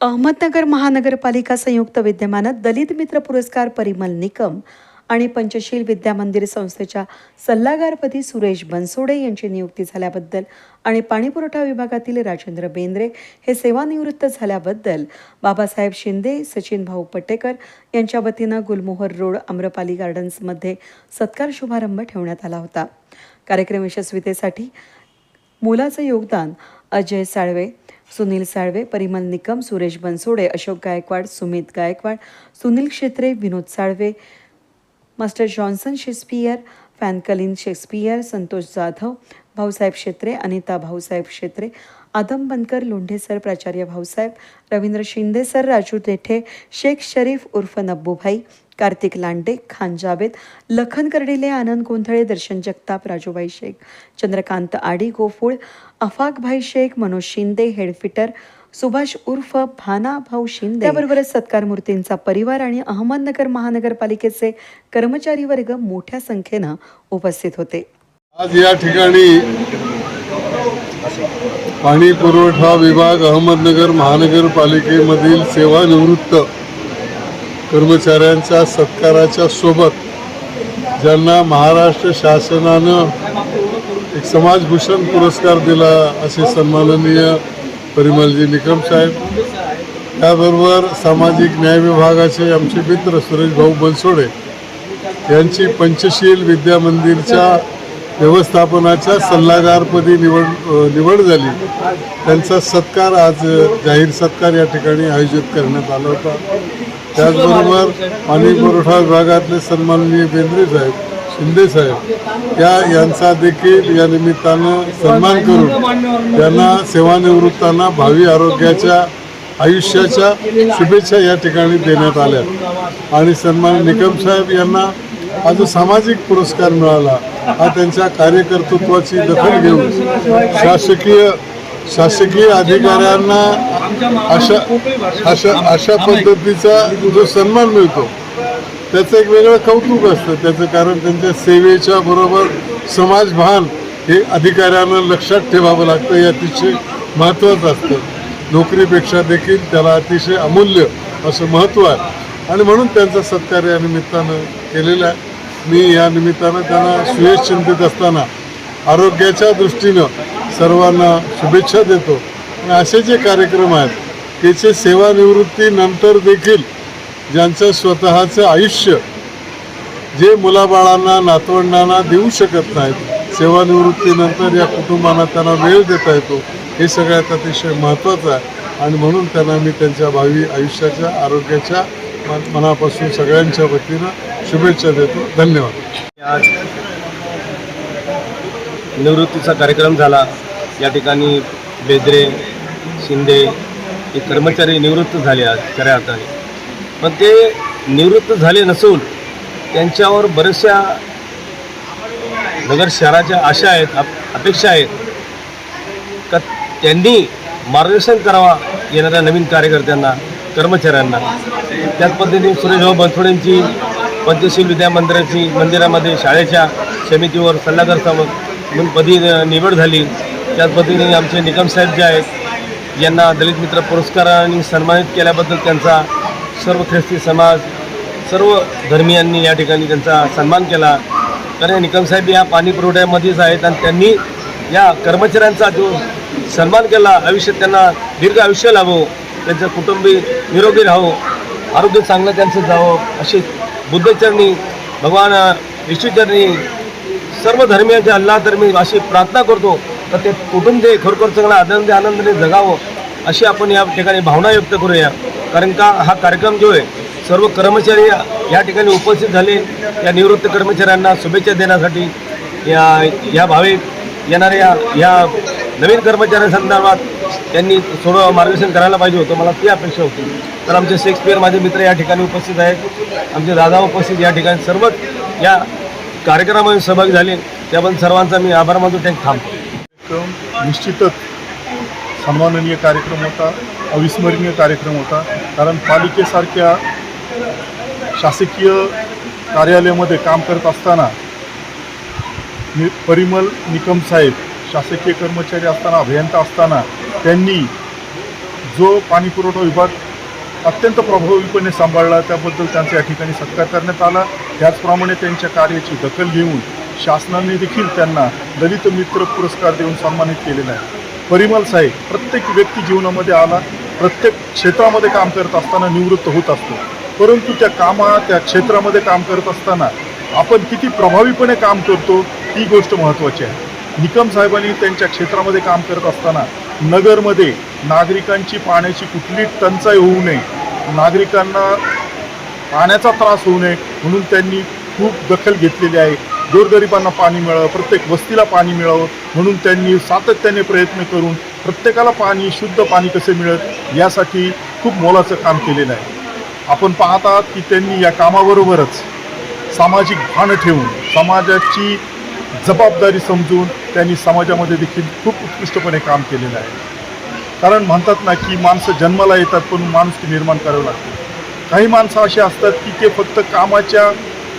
अहमदनगर महानगरपालिका संयुक्त विद्यमानात दलित मित्र पुरस्कार परिमल निकम आणि पंचशील विद्या मंदिर संस्थेच्या सल्लागारपदी सुरेश बनसोडे यांची नियुक्ती झाल्याबद्दल आणि पाणीपुरवठा विभागातील राजेंद्र बेंद्रे हे सेवानिवृत्त झाल्याबद्दल बाबासाहेब शिंदे सचिन भाऊ पटेकर यांच्या वतीनं गुलमोहर रोड आम्रपाली गार्डन्समध्ये सत्कार शुभारंभ ठेवण्यात आला होता. कार्यक्रम यशस्वीतेसाठी मोलाचं योगदान Ajay Salve Sunil Salve Parimal Nikam Suresh Bansode Ashok Gaikwad Sumit Gaikwad Sunil Kshetre Vinod Salve master Johnson Shakespeare Franklin Shakespeare Santosh Jadhav Bhausaheb Kshetre Anita Bhausaheb Kshetre Adam Bankar Londhe sir प्राचार्य भाऊसाहेब रवींद्र शिंदे सर राजू देठे शेख शरीफ उर्फ नब्बूभाई कार्तिक लांडे खान जावेद लखन कर्डिले आनंद गोंधळे दर्शन जगताप राजूबाई शेख चंद्रकांत आडी गोफूळ अफाकभाई शेख मनोज शिंदे हेडफिटर सुभाष उर्फ भाना भाऊ शिंदे. त्याबरोबरच सत्कार मूर्तींचा परिवार आणि अहमदनगर महानगरपालिकेचे कर्मचारी वर्ग मोठ्या संख्येनं उपस्थित होते. आज या ठिकाणी पाणी पुरवठा विभाग अहमदनगर महानगरपालिकेमधील सेवानिवृत्त कर्मचाऱ्यांच्या सत्काराच्या सोबत ज्यांना महाराष्ट्र शासनानं एक समाजभूषण पुरस्कार दिला असे सन्माननीय परिमलजी निकम साहेब. त्याबरोबर सामाजिक न्याय विभागाचे आमचे मित्र सुरेश भाऊ बनसोडे यांची पंचशील विद्या मंदिरच्या व्यवस्थापनाच्या सल्लागारपदी निवड निवड झाली. त्यांचा सत्कार आज जाहीर सत्कार या ठिकाणी आयोजित करण्यात आला होता. त्याचबरोबर पाणी पुरवठा विभागातले सन्माननीय बेंद्रे साहेब शिंदे साहेब या यांचा देखील या निमित्तानं सन्मान करून त्यांना सेवानिवृत्तांना भावी आरोग्याच्या आयुष्याच्या शुभेच्छा या ठिकाणी देण्यात आल्या. आणि सन्मान निकम साहेब यांना हा जो सामाजिक पुरस्कार मिळाला. हा त्यांच्या कार्यकर्तृत्वाची दखल घेऊन शासकीय शासकीय अधिकाऱ्यांना अशा अशा अशा पद्धतीचा जो सन्मान मिळतो त्याचं एक वेगळं कौतुक असतं. त्याचं कारण त्यांच्या सेवेच्या बरोबर समाजभान हे अधिकाऱ्यांना लक्षात ठेवावं लागतं हे अतिशय महत्त्वाचं असतं. नोकरीपेक्षा देखील त्याला अतिशय अमूल्य असं महत्त्व आहे. आणि म्हणून त्यांचा सत्कार या निमित्तानं केलेला आहे. मी या निमित्तानं त्यांना सुयश चिंतित असताना आरोग्याच्या दृष्टीनं सर्वांना शुभेच्छा देतो. आणि असे जे कार्यक्रम आहेत त्याचे सेवानिवृत्तीनंतर देखील ज्यांचं स्वतःचं आयुष्य जे मुलाबाळांना नातवंडांना देऊ शकत नाहीत सेवानिवृत्तीनंतर या कुटुंबांना त्यांना वेळ देता येतो हे सगळ्यात अतिशय महत्त्वाचं आहे. आणि म्हणून त्यांना मी त्यांच्या भावी आयुष्याच्या आरोग्याच्या मनापासून सगळ्यांच्या वतीनं शुभेच्छा देतो. धन्यवाद. आज निवृत्तीचा कार्यक्रम झाला. या ठिकाणी बेद्रे शिंदे हे कर्मचारी निवृत्त झाले आज खऱ्या अर्थाने. पण ते निवृत्त झाले नसून त्यांच्यावर बऱ्याचशा नगर शहराच्या आशा आहेत अप- अपेक्षा आहेत का त्यांनी मार्गदर्शन करावा येणाऱ्या नवीन कार्यकर्त्यांना कर्मचाऱ्यांना. त्याच पद्धतीने सुरेशभाऊ बनसोडेंची पंचशील विद्या मंदिराची मंदिरामध्ये शाळेच्या समितीवर सल्लागार सम म्हणून पदी निवड झाली. त्याच पद्धतीने आमचे निकम साहेब जे आहेत यांना दलित मित्र पुरस्काराने सन्मानित केल्याबद्दल त्यांचा सर्व ख्रिस्ती समाज सर्व धर्मियांनी या ठिकाणी त्यांचा सन्मान केला. कारण निकम साहेब या पाणी पुरवठ्यामध्येच आहेत आणि त्यांनी या कर्मचाऱ्यांचा जो सन्मान केला आयुष्यात त्यांना दीर्घ आयुष्य लाभो त्यांचं कुटुंबी निरोगी राहो आरोग्य चांगलं त्यांचं जावं अशी बुद्धचरणी भगवान विष्णूचरणी सर्व धर्मियांच्या अल्लाधर्मी अशी प्रार्थना करतो. तर ते कुटुंब दे खरोखर चांगला आनंदी आनंदाने जगावं अशी आपण या ठिकाणी भावना व्यक्त करूया. कारण का हा कार्यक्रम जो आहे सर्व कर्मचारी या- ठिकाणी उपस्थित झाले. या निवृत्त कर्मचाऱ्यांना शुभेच्छा देण्यासाठी या या भावी येणाऱ्या या नवीन कर्मचाऱ्यांसंदर्भात त्यांनी थोडं मार्गदर्शन करायला पाहिजे होतं. मला ती अपेक्षा होती. तर आमचे शेक्सपियर माझे मित्र या ठिकाणी उपस्थित आहेत. आमचे दादा उपस्थित या ठिकाणी सर्वच या कार्यक्रमामध्ये सहभागी झाले. त्याबद्दल सर्वांचा मी आभार मानतो. त्यांनी थांबतो कार्यक्रम निश्चितच सन्माननीय कार्यक्रम होता अविस्मरणीय कार्यक्रम होता. कारण पालिकेसारख्या शासकीय कार्यालयामध्ये काम करत असताना नि परिमल निकम साहेब शासकीय कर्मचारी असताना अभियंता असताना त्यांनी जो पाणीपुरवठा विभाग अत्यंत प्रभावीपणे सांभाळला त्याबद्दल त्यांचा या ठिकाणी सत्कार करण्यात आला. त्याचप्रमाणे त्यांच्या कार्याची दखल घेऊन शासनाने देखील त्यांना दलित मित्र पुरस्कार देऊन सन्मानित केलेला आहे. परिमल साहेब प्रत्येक व्यक्ती जीवनामध्ये आला प्रत्येक क्षेत्रामध्ये काम करत असताना निवृत्त होत असतो. परंतु त्या कामा त्या क्षेत्रामध्ये काम करत असताना आपण किती प्रभावीपणे काम करतो ही गोष्ट महत्त्वाची आहे. निकम साहेबांनी त्यांच्या क्षेत्रामध्ये काम करत असताना नगरमध्ये नागरिकांची पाण्याची कुठली टंचाई होऊ नये नागरिकांना पाण्याचा त्रास होऊ नये म्हणून त्यांनी खूप दखल घेतलेली आहे. गोरगरिबांना पाणी मिळावं प्रत्येक वस्तीला पाणी मिळावं म्हणून त्यांनी सातत्याने प्रयत्न करून प्रत्येकाला पाणी शुद्ध पाणी कसे मिळत यासाठी खूप मोलाचं काम केलेलं आहे. आपण पाहत आहात की त्यांनी या कामाबरोबरच सामाजिक भान ठेवून समाजाची जबाबदारी समजून त्यांनी समाजामध्ये देखील खूप उत्कृष्टपणे काम केलेलं आहे. कारण म्हणतात ना की माणसं जन्माला येतात पण माणूस निर्माण करावं लागते. काही माणसं अशी असतात की ते फक्त कामाच्या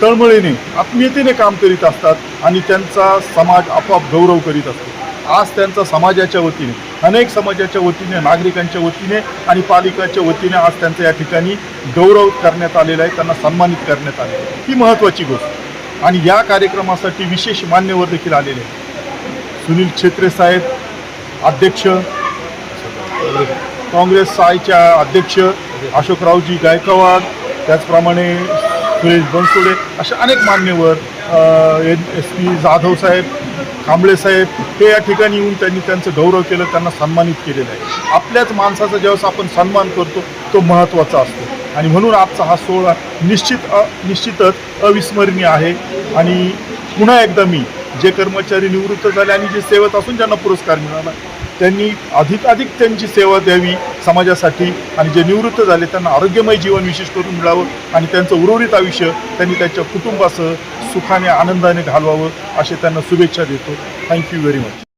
तळमळीने आत्मीयतेने काम करीत असतात आणि त्यांचा समाज आपोआप गौरव करीत असतो. आज त्यांचा समाजाच्या वतीने अनेक समाजाच्या वतीने नागरिकांच्या वतीने आणि पालिकाच्या वतीने आज त्यांचा या ठिकाणी गौरव करण्यात आलेला आहे त्यांना सन्मानित करण्यात आले ही महत्त्वाची गोष्ट. आणि या कार्यक्रमासाठी विशेष मान्यवर देखील आलेले आहेत. सुनील छेत्रे साहेब अध्यक्ष काँग्रेस सायच्या अध्यक्ष अशोकरावजी गायकवाड त्याचप्रमाणे सुरेश बनसोडे असे अनेक मान्यवर N S P Jadhav saheb Kamble saheb ते या ठिकाणी येऊन त्यांनी त्यांचं गौरव केलं त्यांना सन्मानित केलेलं आहे. आपल्याच माणसाचा ज्यावेळेस आपण सन्मान करतो तो महत्त्वाचा असतो. आणि म्हणून आजचा हा सोहळा निश्चित अ निश्चितच अविस्मरणीय आहे. आणि पुन्हा एकदा मी जे कर्मचारी निवृत्त झाले आणि जे सेवत असून ज्यांना पुरस्कार मिळाला त्यांनी अधिकाधिक त्यांची सेवा द्यावी समाजासाठी आणि जे निवृत्त झाले त्यांना आरोग्यमय जीवन विशेष करून मिळावं आणि त्यांचं उर्वरित आयुष्य त्यांनी त्यांच्या कुटुंबासह सुखाने आनंदाने घालवावं असे त्यांना शुभेच्छा देतो. Thank you very much